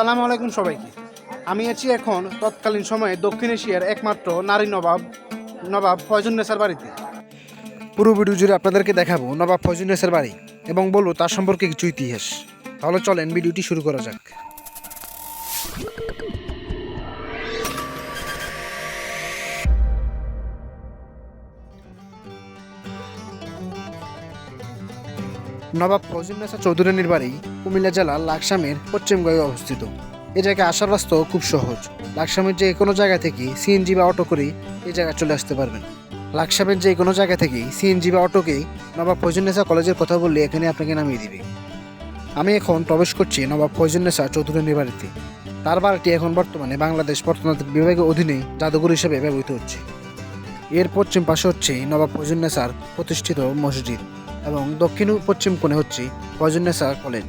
আসসালামু আলাইকুম সবাইকে। আমি আছি এখন তৎকালীন সময়ে দক্ষিণ এশিয়ার একমাত্র নারী নবাব নবাব ফয়জুন্নেসার বাড়িতে। পুরো ভিডিও জুড়ে আপনাদেরকে দেখাবো নবাব ফয়জুন্নেসার বাড়ি এবং বলব তার সম্পর্কে কিছু ইতিহাস। তাহলে চলেন ভিডিওটি শুরু করা যাক। নবাব ফৌজুন্নেসা চৌধুরানীর বাড়ি কুমিল্লা জেলার লাকসামের পশ্চিমগয়ে অবস্থিত। এ জায়গায় আসার রাস্তা খুব সহজ। লাকসামের যে কোনো জায়গা থেকে সিএনজি বা অটো করে এই জায়গায় চলে আসতে পারবেন। লাকসামের যে কোনো জায়গা থেকে সিএনজি বা অটোকে নবাব ফৌজুন্নেসা কলেজের কথা বললে এখানে আপনাকে নামিয়ে দিবে। আমি এখন প্রবেশ করছি নবাব ফৌজুন্নেসা চৌধুরানীর বাড়িতে তার বাড়িটি এখন বর্তমানে বাংলাদেশ প্রত্নতাত্ত্বিক বিভাগের অধীনে জাদুঘর হিসেবে ব্যবহৃত হচ্ছে। এর পশ্চিম পাশে হচ্ছে নবাব ফৌজুন্নেসার প্রতিষ্ঠিত মসজিদ। এবং দক্ষিণ পশ্চিম কোণে হচ্ছে ফয়জুন্নেসা কলেজ।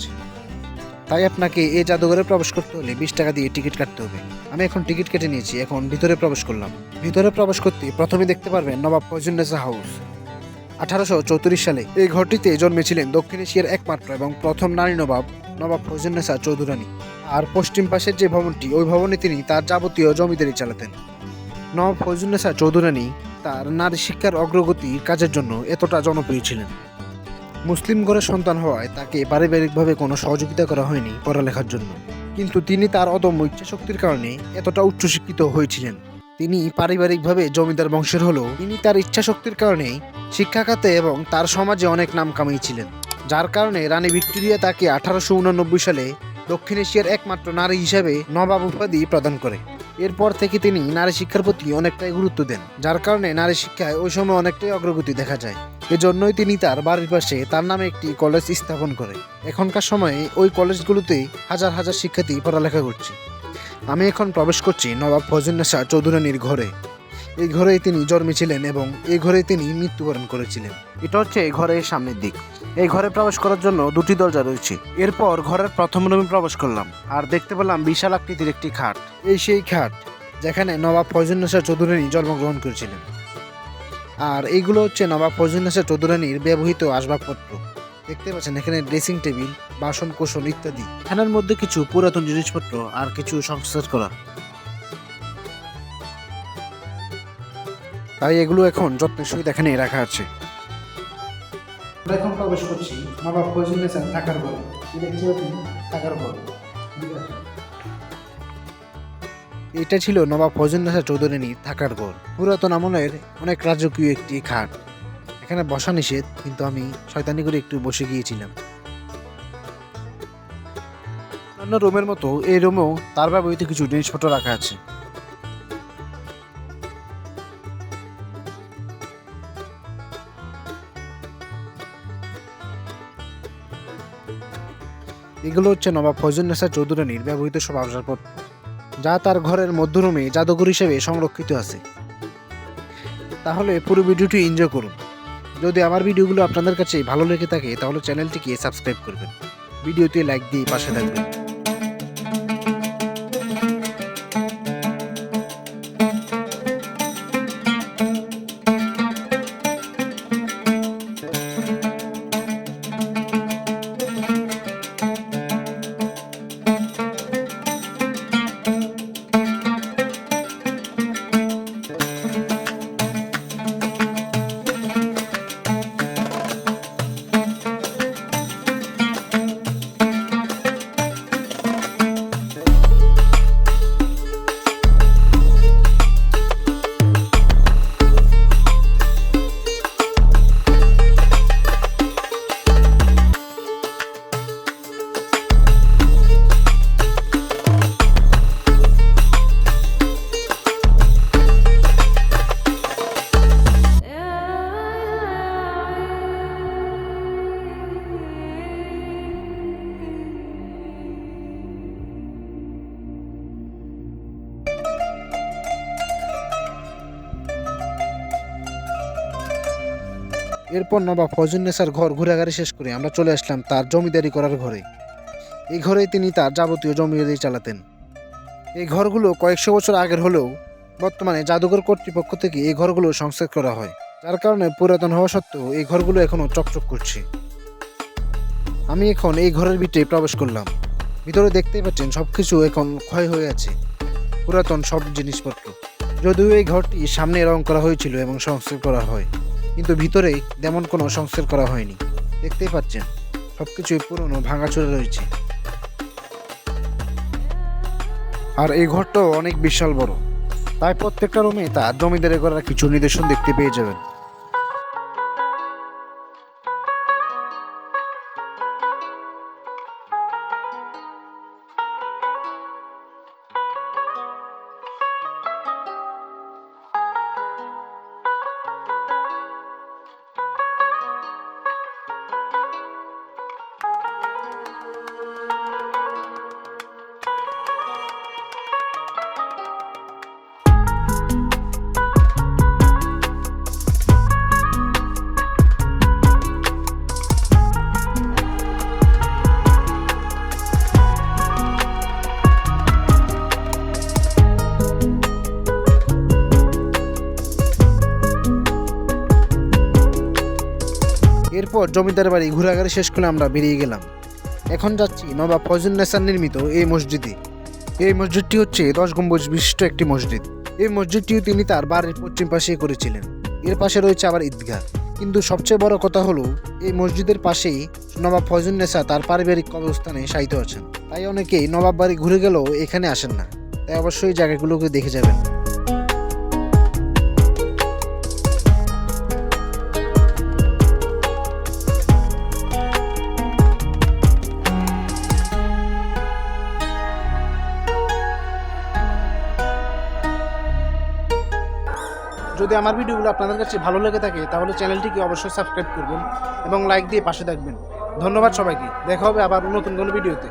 তাই আপনাকে এই জাদুঘরে প্রবেশ করতে হলে বিশ টাকা দিয়ে টিকিট কাটতে হবে। আমি এখন টিকিট কেটে নিয়েছি, এখন ভিতরে প্রবেশ করলাম। ভিতরে প্রবেশ করতে প্রথমে দেখতে পারবেন নবাব ফয়জুন্নেসা হাউস। আঠারোশো চৌত্রিশ সালে এই ঘরটিতে জন্মেছিলেন দক্ষিণ এশিয়ার একমাত্র এবং প্রথম নারী নবাব নবাব ফয়জুন্নেসা চৌধুরানী। আর পশ্চিম পাশের যে ভবনটি, ওই ভবনে তিনি তার যাবতীয় জমিদারি চালাতেন। নবাব ফয়জুন্নেসা চৌধুরানী তার নারী শিক্ষার অগ্রগতির কাজের জন্য এতটা জনপ্রিয় ছিলেন। মুসলিম ঘরের সন্তান হওয়ায় তাকে পারিবারিকভাবে কোনো সহযোগিতা করা হয়নি পড়ালেখার জন্য। কিন্তু তিনি তার অদম্য ইচ্ছাশক্তির কারণে এতটা উচ্চশিক্ষিত হয়েছিলেন। তিনি পারিবারিকভাবে জমিদার বংশের হলেও তিনি তার ইচ্ছাশক্তির কারণে শিক্ষা খাতে এবং তার সমাজে অনেক নাম কামিয়েছিলেন, যার কারণে রানী ভিক্টোরিয়া তাকে আঠারোশো উননব্বই সালে দক্ষিণ এশিয়ার একমাত্র নারী হিসেবে নবাব উপাধি প্রদান করে। এরপর থেকে তিনি নারী শিক্ষার প্রতি অনেকটাই গুরুত্ব দেন, যার কারণে নারী শিক্ষায় ওই সময় অনেকটাই অগ্রগতি দেখা যায়। এজন্যই তিনি তার বাড়ির পাশে তার নামে একটি কলেজ স্থাপন করে এখনকার সময়ে ওই কলেজগুলোতে হাজার হাজার শিক্ষার্থী পড়ালেখা করছে। আমি এখন প্রবেশ করছি নবাব ফজুন্নেসা চৌধুরানীর ঘরে। এই ঘরেই তিনি জন্মেছিলেন এবং এই ঘরেই তিনি মৃত্যুবরণ করেছিলেন। এটা হচ্ছে এই ঘরের সামনের দিক। এই ঘরে প্রবেশ করার জন্য দুটি দরজা রয়েছে। এরপর ঘরের প্রথম রুমে প্রবেশ করলাম আর দেখতে পেলাম বিশাল আকৃতির একটি খাট। এই সেই খাট যেখানে নবাব ফজুন্নেসা চৌধুরানী জন্মগ্রহণ করেছিলেন। আর এইগুলো হচ্ছে নবাব ফজলনেসা চৌধুরানীর ব্যবহৃত আসবাবপত্র। দেখতে পাচ্ছেন এখানে ড্রেসিং টেবিল বাসন কোসন ইত্যাদি। এখানের মধ্যে কিছু পুরাতন জিনিসপত্র আর কিছু সংস্কার করা। তাই এগুলো এখন যত্নের সহিত এখানে রাখা আছে। এখন প্রবেশ করছি নবাব থাকার থাকার ঘর। এটা ছিল নবাব ফজলনেসা চৌধুরানীর থাকার ঘর। পুরাতন আমলের অনেক রাজকীয় একটি খাট। এখানে বসা নিষেধ, কিন্তু আমি শয়তানি করে একটু বসে গিয়েছিলাম। অন্য রুমের মতো এই রুমেও তার ব্যবহৃত কিছু জিনিসপত্র রাখা আছে। এগুলো হচ্ছে নবাব ফজলনেসা চৌধুরানীর ব্যবহৃত সব আসবাবপত্র। যা তার ঘরের মধ্যরুমে জাদুঘর হিসেবে সংরক্ষিত আছে। তাহলে পুরো ভিডিওটি এনজয় করুন। যদি আমার ভিডিওগুলো আপনাদের কাছে ভালো লেগে থাকে, তাহলে চ্যানেলটিকে সাবস্ক্রাইব করবেন। ভিডিওতে লাইক দিয়ে পাশে থাকবেন। এরপর নবাব ফজুন্নেসার ঘর ঘুরাঘাড়ি শেষ করে আমরা চলে আসলাম তার জমিদারি করার ঘরে। এই ঘরেই তিনি তার যাবতীয় জমিদারি চালাতেন। এই ঘরগুলো কয়েকশো বছর আগের হলেও বর্তমানে জাদুঘর কর্তৃপক্ষ থেকে এই ঘরগুলো সংস্কার করা হয়। যার কারণে পুরাতন হওয়া সত্ত্বেও এই ঘরগুলো এখনও চকচক করছে। আমি এখন এই ঘরের ভিতরে প্রবেশ করলাম। ভিতরে দেখতেই পাচ্ছেন সব কিছু এখন ক্ষয় হয়ে আছে। পুরাতন সব জিনিসপত্র। যদিও এই ঘরটি সামনে রং করা হয়েছিল এবং সংস্কার করা হয়। কিন্তু ভিতরে তেমন কোনো সংস্কার করা হয়নি। দেখতেই পাচ্ছেন সব কিছুই পুরনো ভাঙাচোরা রয়েছে। আর এই ঘরটাও অনেক বিশাল বড়। তাই প্রত্যেকটা রুমে তার জমিদারে করার কিছু নিদর্শন দেখতে পেয়ে যাবেন। এরপর জমিদার বাড়ি ঘোরাঘুরি শেষ করে আমরা বেরিয়ে গেলাম। এখন যাচ্ছি নবাব ফজল নেসার নির্মিত এই মসজিদে। এই মসজিদটি হচ্ছে দশ গম্বুজ বিশিষ্ট একটি মসজিদ। এই মসজিদটিও তিনি তার বাড়ির পশ্চিম পাশে করেছিলেন। এর পাশে রয়েছে আবার ঈদগাহ। কিন্তু সবচেয়ে বড় কথা হলো, এই মসজিদের পাশেই নবাব ফজল নেসা তার পারিবারিক কবরস্থানে শায়িত আছেন। তাই অনেকেই নবাব বাড়ি ঘুরে গেলেও এখানে আসেন না। তাই অবশ্যই জায়গাগুলোকে দেখে যাবেন। যদি আমার ভিডিওগুলো আপনাদের কাছে ভালো লেগে থাকে, তাহলে চ্যানেলটিকে অবশ্যই সাবস্ক্রাইব করবেন এবং লাইক দিয়ে পাশে থাকবেন। ধন্যবাদ সবাইকে। দেখা হবে আবার নতুন কোনো ভিডিওতে।